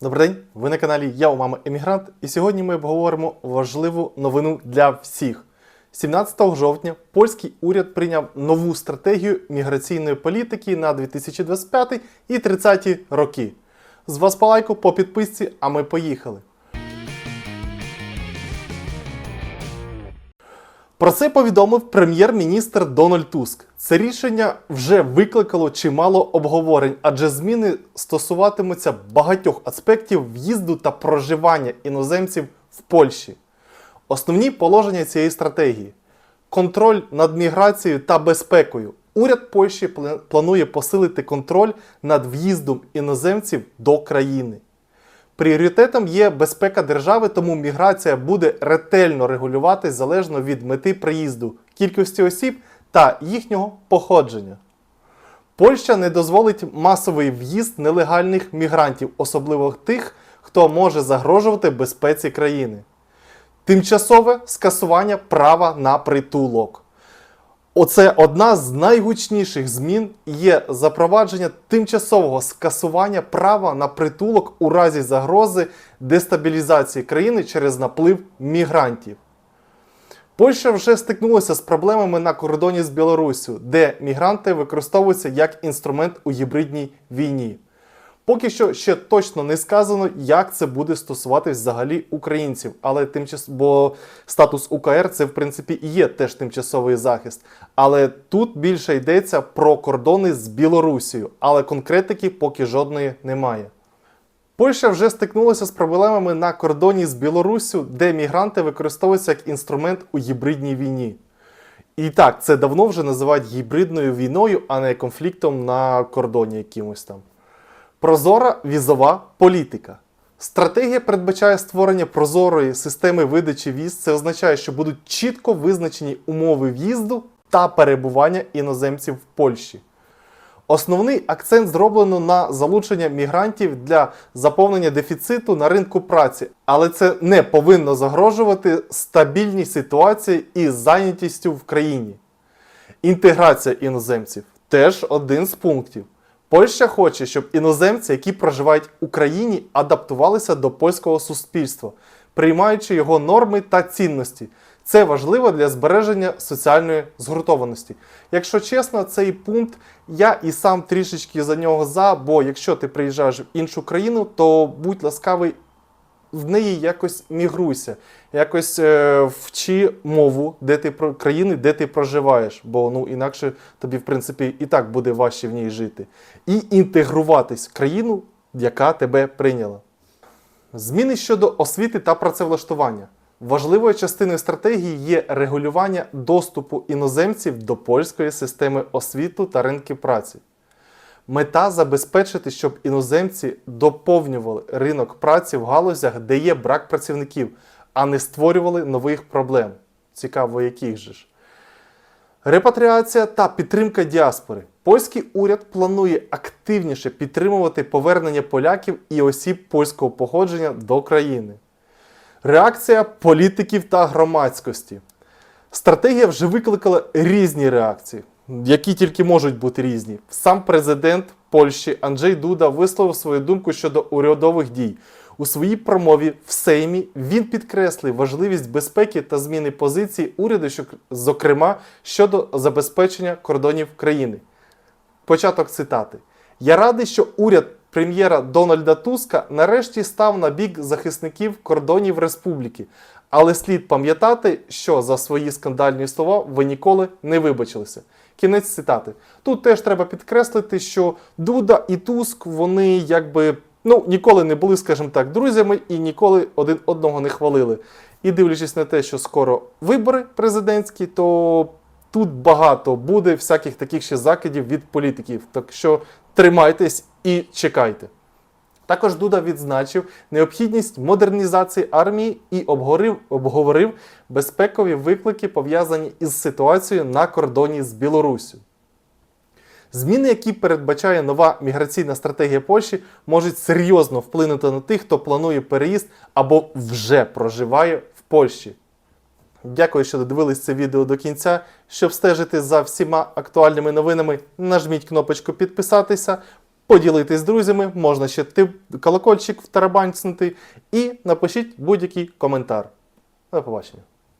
Добрий день, ви на каналі Я у мами Емігрант, і сьогодні ми обговоримо важливу новину для всіх. 17 жовтня польський уряд прийняв нову стратегію міграційної політики на 2025 і 30 роки. З вас палайку по підписці, а ми поїхали. Про це повідомив прем'єр-міністр Дональд Туск. Це рішення вже викликало чимало обговорень, адже зміни стосуватимуться багатьох аспектів в'їзду та проживання іноземців в Польщі. Основні положення цієї стратегії: контроль над міграцією та безпекою. Уряд Польщі планує посилити контроль над в'їздом іноземців до країни. Пріоритетом є безпека держави, тому міграція буде ретельно регулюватись залежно від мети приїзду, кількості осіб та їхнього походження. Польща не дозволить масовий в'їзд нелегальних мігрантів, особливо тих, хто може загрожувати безпеці країни. Тимчасове скасування права на притулок. Оце одна з найгучніших змін є запровадження тимчасового скасування права на притулок у разі загрози дестабілізації країни через наплив мігрантів. Польща вже стикнулася з проблемами на кордоні з Білоруссю, де мігранти використовуються як інструмент у гібридній війні. Поки що ще точно не сказано, як це буде стосуватись взагалі українців, але тимчас... бо статус УКР це в принципі і є теж тимчасовий захист. Але тут більше йдеться про кордони з Білорусією, але конкретики поки жодної немає. Польща вже стикнулася з проблемами на кордоні з Білоруссю, де мігранти використовуються як інструмент у гібридній війні. І так, це давно вже називають гібридною війною, а не конфліктом на кордоні якимось там. Прозора візова політика. Стратегія передбачає створення прозорої системи видачі віз. Це означає, що будуть чітко визначені умови в'їзду та перебування іноземців в Польщі. Основний акцент зроблено на залучення мігрантів для заповнення дефіциту на ринку праці, але це не повинно загрожувати стабільній ситуації і зайнятістю в країні. Інтеграція іноземців теж один з пунктів. Польща хоче, щоб іноземці, які проживають в Україні, адаптувалися до польського суспільства, приймаючи його норми та цінності. Це важливо для збереження соціальної згуртованості. Якщо чесно, цей пункт я і сам трішечки за нього за, бо якщо ти приїжджаєш в іншу країну, то будь ласкавий в неї якось мігруйся, якось е, вчи мову, де ти про країни, де ти проживаєш, бо ну інакше тобі, в принципі, і так буде важче в ній жити. І інтегруватись в країну, яка тебе прийняла. Зміни щодо освіти та працевлаштування. Важливою частиною стратегії є регулювання доступу іноземців до польської системи освіти та ринків праці. Мета забезпечити, щоб іноземці доповнювали ринок праці в галузях, де є брак працівників, а не створювали нових проблем. Цікаво, яких же ж. Репатріація та підтримка діаспори. Польський уряд планує активніше підтримувати повернення поляків і осіб польського походження до країни. Реакція політиків та громадськості. Стратегія вже викликала різні реакції, які тільки можуть бути різні. Сам президент Польщі Анджей Дуда висловив свою думку щодо урядових дій. У своїй промові в Сеймі він підкреслив важливість безпеки та зміни позиції уряду, що- зокрема щодо забезпечення кордонів країни. Початок цитати. Я радий, що уряд прем'єра Дональда Туска нарешті став на бік захисників кордонів республіки. Але слід пам'ятати, що за свої скандальні слова ви ніколи не вибачилися. Кінець цитати. Тут теж треба підкреслити, що Дуда і Туск вони якби ну, ніколи не були, скажімо так, друзями і ніколи один одного не хвалили. І дивлячись на те, що скоро вибори президентські, то тут багато буде всяких таких ще закидів від політиків. Так що тримайтесь і чекайте. Також Дуда відзначив необхідність модернізації армії і обговорив, обговорив безпекові виклики, пов'язані із ситуацією на кордоні з Білоруссю. Зміни, які передбачає нова міграційна стратегія Польщі, можуть серйозно вплинути на тих, хто планує переїзд або вже проживає в Польщі. Дякую, що додивились це відео до кінця. Щоб стежити за всіма актуальними новинами, нажміть кнопочку підписатися. Поділитись з друзями, можна ще ти колокольчик втарабанцнути і напишіть будь-який коментар. До побачення.